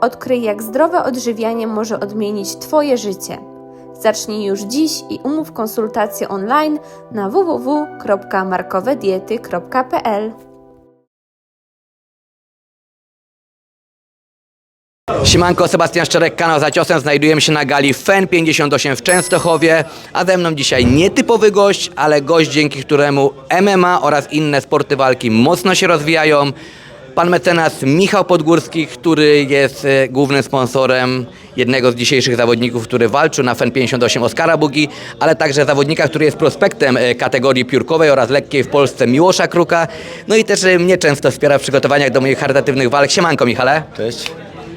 Odkryj, jak zdrowe odżywianie może odmienić Twoje życie. Zacznij już dziś i umów konsultację online na www.markowediety.pl. Siemanko, Sebastian Szczerek, kanał za ciosem. Znajdujemy się na gali FEN 58 w Częstochowie, a ze mną dzisiaj nietypowy gość, ale gość, dzięki któremu MMA oraz inne sporty walki mocno się rozwijają. Pan mecenas Michał Podgórski, który jest e, głównym sponsorem jednego z dzisiejszych zawodników, który walczył na FEN 58 Oskara Bugi, ale także zawodnika, który jest prospektem e, kategorii piórkowej oraz lekkiej w Polsce Miłosza Kruka. No i też e, mnie często wspiera w przygotowaniach do moich charytatywnych walk. Siemanko Michale. Cześć.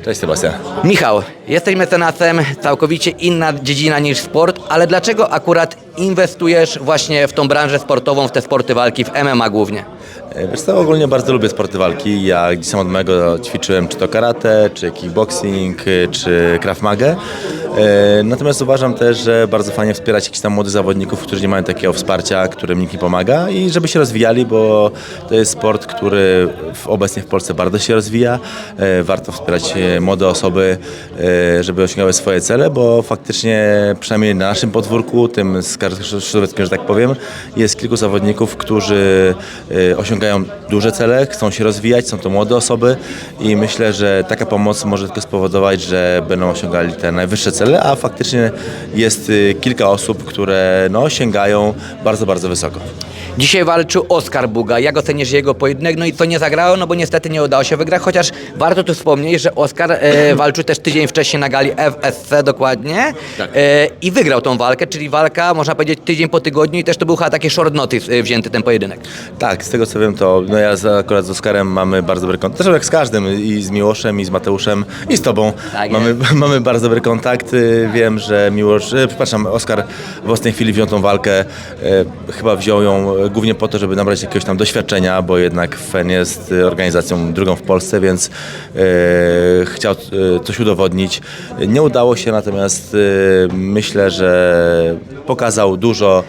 Cześć Sebastian. Michał, jesteś mecenasem, całkowicie inna dziedzina niż sport, ale dlaczego akurat inwestujesz właśnie w tą branżę sportową, w te sporty walki, w MMA głównie? E, Wiesz co, ogólnie bardzo lubię sporty walki. Ja gdzieś sam od małego ćwiczyłem czy to karate, czy kickboxing, e, czy krav magę. E, Natomiast uważam też, że bardzo fajnie wspierać jakichś tam młodych zawodników, którzy nie mają takiego wsparcia, którym nikt nie pomaga i żeby się rozwijali, bo to jest sport, który obecnie w Polsce bardzo się rozwija. Warto wspierać młode osoby, żeby osiągały swoje cele, bo faktycznie przynajmniej na naszym podwórku, tym z Środowieckim, że tak powiem, jest kilku zawodników, którzy e, osiągają duże cele, chcą się rozwijać, są to młode osoby i myślę, że taka pomoc może tylko spowodować, że będą osiągali te najwyższe cele, a faktycznie jest e, kilka osób, które no, sięgają bardzo, bardzo wysoko. Dzisiaj walczył Oskar Buga. Jak ocenisz jego pojedynek? No i co nie zagrało? No bo niestety nie udało się wygrać, chociaż warto tu wspomnieć, że Oskar e, walczył też tydzień wcześniej na gali FSC dokładnie e, i wygrał tą walkę, czyli walka, można powiedzieć, tydzień po tygodniu i też to był chyba taki short notice e, wzięty ten pojedynek. Tak, z tego co wiem, to no ja z, akurat z Oskarem mamy bardzo dobry kontakt. Zresztą jak z każdym, i z Miłoszem, i z Mateuszem, i z Tobą. Tak mamy, mamy bardzo dobry kontakt. Y, Wiem, że Miłosz, e, przepraszam, Oskar w ostatniej chwili wziął tą walkę. E, chyba wziął ją e, głównie po to, żeby nabrać jakiegoś tam doświadczenia, bo jednak FEN jest e, organizacją drugą w Polsce, więc e, chciał e, coś udowodnić. Nie udało się, natomiast e, myślę, że pokazał dużo.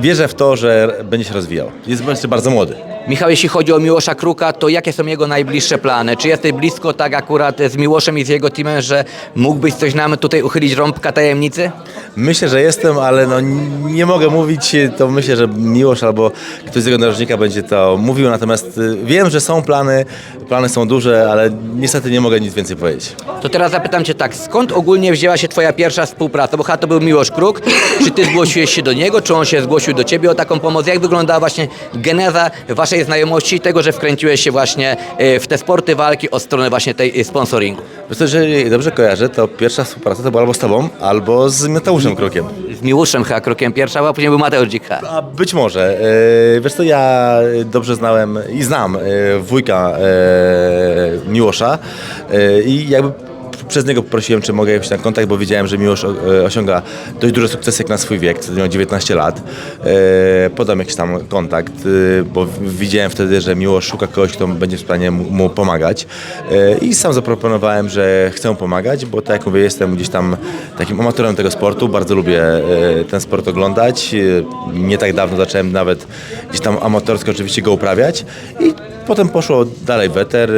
Wierzę w to, że będzie się rozwijał. Jest jeszcze bardzo młody. Michał, jeśli chodzi o Miłosza Kruka, to jakie są jego najbliższe plany? Czy jesteś blisko tak akurat z Miłoszem i z jego teamem, że mógłbyś coś nam tutaj uchylić rąbka tajemnicy? Myślę, że jestem, ale no nie mogę mówić, to myślę, że Miłosz albo ktoś z jego narożnika będzie to mówił, natomiast y, wiem, że są plany, plany są duże, ale niestety nie mogę nic więcej powiedzieć. To teraz zapytam Cię tak, skąd ogólnie wzięła się Twoja pierwsza współpraca? Bo chyba to był Miłosz Kruk. Czy Ty zgłosiłeś się do niego, czy on się zgłosił do Ciebie o taką pomoc? Jak wyglądała właśnie geneza Waszej znajomości i tego, że wkręciłeś się właśnie e, w te sporty walki od strony właśnie tej e, sponsoringu? Wiesz co, jeżeli dobrze kojarzę, to pierwsza współpraca to była albo z Tobą, albo z Mateuszem Krokiem. Z Miłoszem chyba Krukiem pierwsza, a później był Mateusz Dzika. A być może. E, Wiesz co, ja dobrze znałem i znam wujka Miłosza i jakby przez niego poprosiłem, czy mogę jakiś tam kontakt, bo wiedziałem, że Miłosz e, osiąga dość duże sukcesy jak na swój wiek, wtedy miał 19 lat. E, Podam jakiś tam kontakt, e, bo widziałem wtedy, że Miłosz szuka kogoś, kto będzie w stanie mu, pomagać i sam zaproponowałem, że chcę pomagać, bo tak jak mówię, jestem gdzieś tam takim amatorem tego sportu, bardzo lubię ten sport oglądać. Nie tak dawno zacząłem nawet gdzieś tam amatorsko oczywiście go uprawiać i potem poszło dalej weter,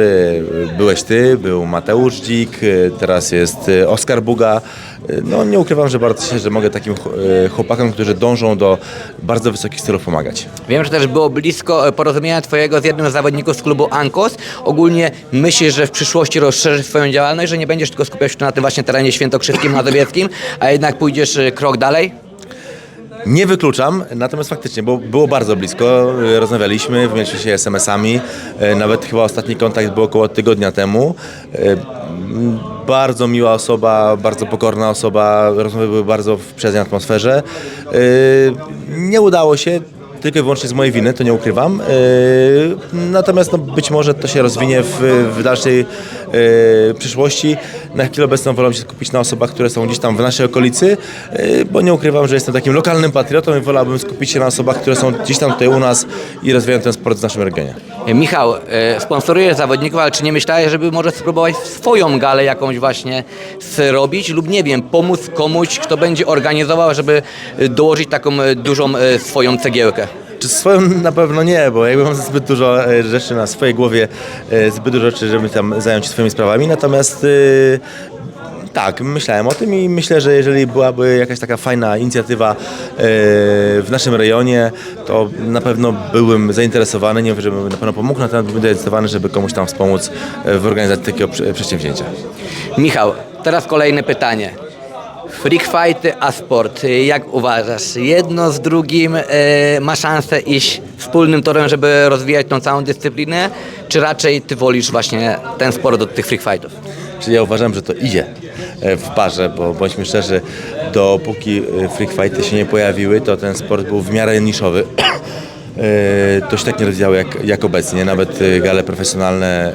byłeś ty, był Mateusz Dzik, teraz jest Oskar Buga. No nie ukrywam, że bardzo się, że mogę takim e, chłopakom, którzy dążą do bardzo wysokich celów pomagać. Wiem, że też było blisko e, porozumienia Twojego z jednym z zawodników z klubu Ankos. Ogólnie myślisz, że w przyszłości rozszerzysz swoją działalność, że nie będziesz tylko skupiał się na tym właśnie terenie świętokrzyskim, mazowieckim, a jednak pójdziesz e, krok dalej? Nie wykluczam, natomiast faktycznie, bo było bardzo blisko, rozmawialiśmy, wymieniliśmy się SMS-ami, e, nawet chyba ostatni kontakt był około tygodnia temu. E, Bardzo miła osoba, bardzo pokorna osoba, rozmowy były bardzo w przyjaznej atmosferze. E, Nie udało się, tylko i wyłącznie z mojej winy, to nie ukrywam. E, Natomiast no, być może to się rozwinie w, w dalszej w przyszłości. Na chwilę obecną wolę się skupić na osobach, które są gdzieś tam w naszej okolicy, e, bo nie ukrywam, że jestem takim lokalnym patriotą i wolałbym skupić się na osobach, które są gdzieś tam tutaj u nas i rozwijają ten sport w naszym regionie. E, Michał, e, sponsorujesz zawodników, ale czy nie myślałeś, żeby może spróbować swoją galę jakąś właśnie zrobić? Lub nie wiem, pomóc komuś, kto będzie organizował, żeby dołożyć taką e, dużą swoją cegiełkę? Czy swoją? Na pewno nie, bo jakby mam zbyt dużo rzeczy na swojej głowie, zbyt dużo rzeczy, żeby tam zająć się swoimi sprawami, natomiast tak, myślałem o tym i myślę, że jeżeli byłaby jakaś taka fajna inicjatywa e, w naszym rejonie, to na pewno byłbym zainteresowany, nie wiem, żebym na pewno pomógł, natomiast byłbym zainteresowany, żeby komuś tam wspomóc e, w organizacji takiego prze- przedsięwzięcia. Michał, teraz kolejne pytanie. Freak fighty a sport, jak uważasz? Jedno z drugim e, ma szansę iść wspólnym torem, żeby rozwijać tą całą dyscyplinę, czy raczej ty wolisz właśnie ten sport od tych freak fightów? Czyli ja uważam, że to idzie e, w parze, bo bądźmy szczerzy, dopóki e, freak fighty się nie pojawiły, to ten sport był w miarę niszowy. E, To się tak nie rozwijało jak, jak obecnie. Nawet e, gale profesjonalne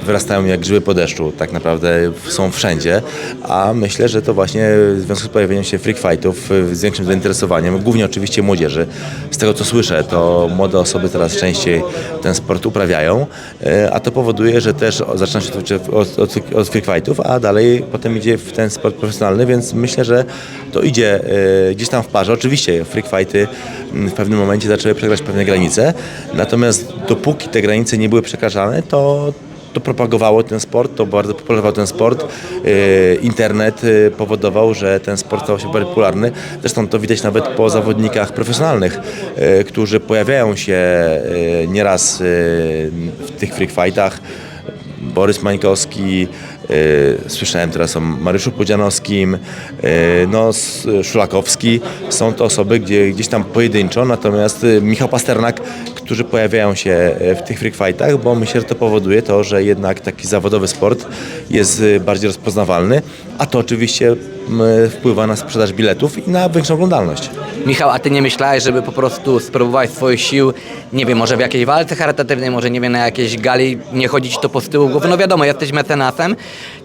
e, wyrastają jak grzyby po deszczu. Tak naprawdę są wszędzie. A myślę, że to właśnie w związku z pojawieniem się freak fightów e, z większym zainteresowaniem, głównie oczywiście młodzieży. Z tego co słyszę, to młode osoby coraz częściej ten sport uprawiają, e, a to powoduje, że też zaczyna się to od, od, od freak fightów, a dalej potem idzie w ten sport profesjonalny, więc myślę, że to idzie e, gdzieś tam w parze. Oczywiście freak fighty mm, w pewnym momencie zaczęły przekraczać pewne granice, natomiast dopóki te granice nie były przekraczane, to to propagowało ten sport, to bardzo popularzował ten sport. E, Internet e, powodował, że ten sport stał się bardziej popularny. Zresztą to widać nawet po zawodnikach profesjonalnych, e, którzy pojawiają się nieraz w tych freak fightach. Borys Mańkowski, słyszałem teraz o Mariuszu Podzianowskim, e, no, Szulakowski. Są to osoby, gdzie gdzieś tam pojedynczo, natomiast e, Michał Pasternak, którzy pojawiają się e, w tych freak fightach, bo myślę, że to powoduje to, że jednak taki zawodowy sport jest e, bardziej rozpoznawalny, a to oczywiście wpływa na sprzedaż biletów i na większą oglądalność. Michał, a ty nie myślałeś, żeby po prostu spróbować swoich sił, nie wiem, może w jakiejś walce charytatywnej, może nie wiem, na jakiejś gali, nie chodzić to po tyłu głowy? No wiadomo, jesteś mecenasem,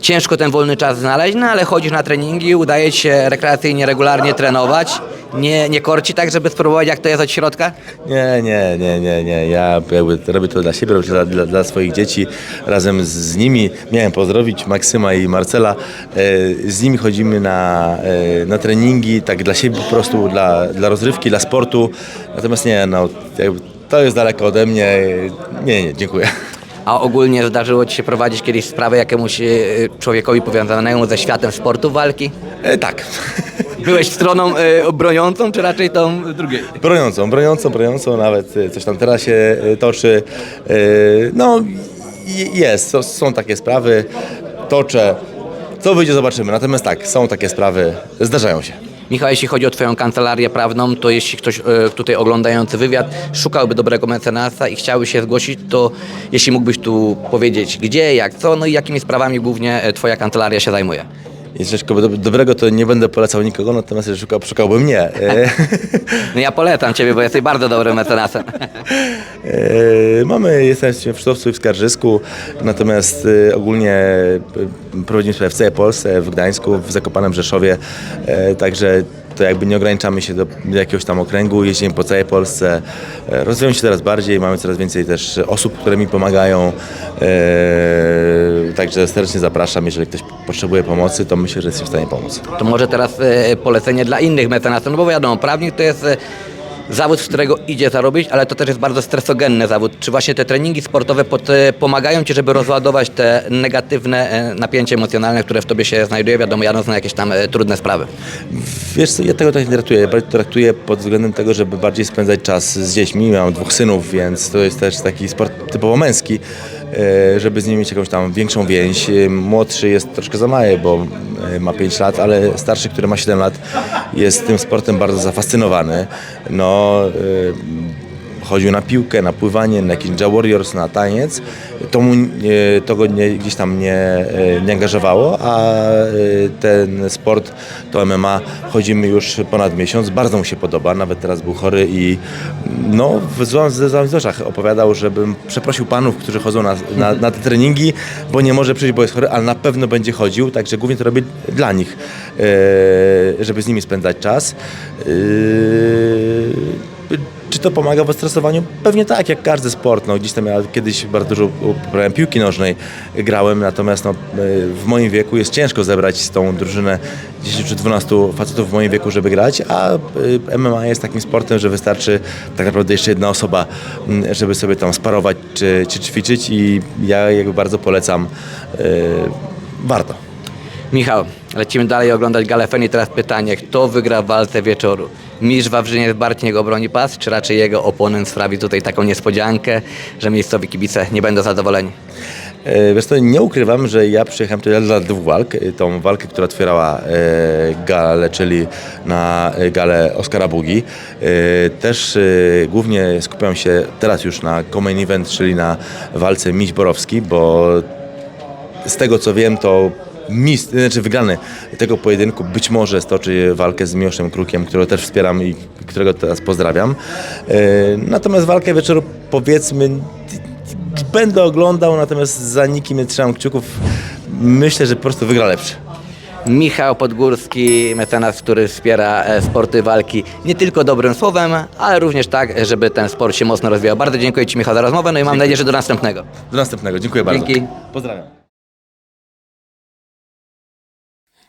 ciężko ten wolny czas znaleźć, no ale chodzisz na treningi, udaje ci się rekreacyjnie, regularnie trenować, nie, nie korci tak, żeby spróbować jak to jest od środka? Nie, nie, nie, nie, nie. Ja jakby robię to dla siebie, robię to dla, dla, dla swoich dzieci. Razem z, z nimi miałem pozdrowić Maksyma i Marcela. E, z nimi chodzimy na, e, na treningi, tak dla siebie po prostu, dla, dla rozrywki, dla sportu. Natomiast nie, no, to jest daleko ode mnie. Nie, nie, dziękuję. A ogólnie zdarzyło ci się prowadzić kiedyś sprawę jakiemuś e, człowiekowi powiązanemu ze światem sportu walki? E, tak. Byłeś stroną e, broniącą, czy raczej tą drugiej? Broniącą, broniącą, broniącą, nawet e, coś tam teraz się e, toczy. E, No, jest, są- są takie sprawy, toczę. Co wyjdzie, zobaczymy. Natomiast tak, są takie sprawy, zdarzają się. Michał, jeśli chodzi o Twoją kancelarię prawną, to jeśli ktoś e, tutaj oglądający wywiad szukałby dobrego mecenasa i chciałby się zgłosić, to jeśli mógłbyś tu powiedzieć gdzie, jak, co, no i jakimi sprawami głównie e, Twoja kancelaria się zajmuje. Jeżeli szukałby do- dobrego, to nie będę polecał nikogo, natomiast szukał, szukałbym mnie. No ja polecam Ciebie, bo jesteś bardzo dobrym mecenasem. e, Mamy, jesteśmy w Sztowcu i w Skarżysku, natomiast e, ogólnie e, prowadzimy sprawę w całej Polsce, w Gdańsku, w Zakopanem Rzeszowie, także to jakby nie ograniczamy się do jakiegoś tam okręgu, jeździmy po całej Polsce. E, Rozwijamy się coraz bardziej, mamy coraz więcej też osób, które mi pomagają, e, także serdecznie zapraszam, jeżeli ktoś potrzebuje pomocy, to myślę, że jesteśmy w stanie pomóc. To może teraz e, polecenie dla innych mecenasów, no bo wiadomo, prawnik to jest zawód, z którego idzie zarobić, ale to też jest bardzo stresogenny zawód. Czy właśnie te treningi sportowe pod, pomagają Ci, żeby rozładować te negatywne e, napięcie emocjonalne, które w Tobie się znajduje, wiadomo, jadąc na jakieś tam e, trudne sprawy? Wiesz co, ja tego tak nie traktuję. Ja bardziej traktuję pod względem tego, żeby bardziej spędzać czas z dziećmi. Mam dwóch synów, więc to jest też taki sport typowo męski, żeby z nimi mieć jakąś tam większą więź. E, Młodszy jest troszkę za mały, bo e, ma 5 lat, ale starszy, który ma 7 lat, jest tym sportem bardzo zafascynowany. No, e, chodził na piłkę, na pływanie, na Ninja Warriors, na taniec, to, mu, to go nie, gdzieś tam nie, e, nie angażowało, a e, ten sport, to MMA, chodzimy już ponad miesiąc, bardzo mu się podoba, nawet teraz był chory i no, w złamych oczach opowiadał, żebym przeprosił panów, którzy chodzą na, na, na te treningi, bo nie może przyjść, bo jest chory, ale na pewno będzie chodził, także głównie to robię dla nich, e, żeby z nimi spędzać czas. E, czy to pomaga w stresowaniu? Pewnie tak, jak każdy sport. No, gdzieś tam ja kiedyś bardzo dużo uprawiałem piłki nożnej, grałem, natomiast no, w moim wieku jest ciężko zebrać z tą drużynę 10 czy 12 facetów w moim wieku, żeby grać, a y, MMA jest takim sportem, że wystarczy tak naprawdę jeszcze jedna osoba, mm, żeby sobie tam sparować czy, czy ćwiczyć i ja jakby bardzo polecam. y, Warto. Michał, lecimy dalej oglądać galę Fen i teraz pytanie, kto wygra walce wieczoru? Mistrz Wawrzyniec Bartniek obroni pas, czy raczej jego oponent sprawi tutaj taką niespodziankę, że miejscowi kibice nie będą zadowoleni? E, Wiesz co, nie ukrywam, że ja przyjechałem tutaj dla dwóch walk. E, Tą walkę, która otwierała e, galę, czyli na galę Oskara Bugi. Też głównie skupiam się teraz już na co-main event, czyli na walce Miś Borowski, bo z tego co wiem, to mistrz, znaczy wygrany tego pojedynku być może stoczy walkę z Miłoszem Krukiem, którego też wspieram i którego teraz pozdrawiam. E, Natomiast walkę wieczoru powiedzmy będę oglądał, natomiast za nikim nie trzymam kciuków. Myślę, że po prostu wygra lepszy. Michał Podgórski, mecenas, który wspiera e, sporty walki nie tylko dobrym słowem, ale również tak, żeby ten sport się mocno rozwijał. Bardzo dziękuję Ci Michał za rozmowę, no i mam nadzieję, że do następnego. Do następnego. Dziękuję bardzo. Dzięki. Pozdrawiam.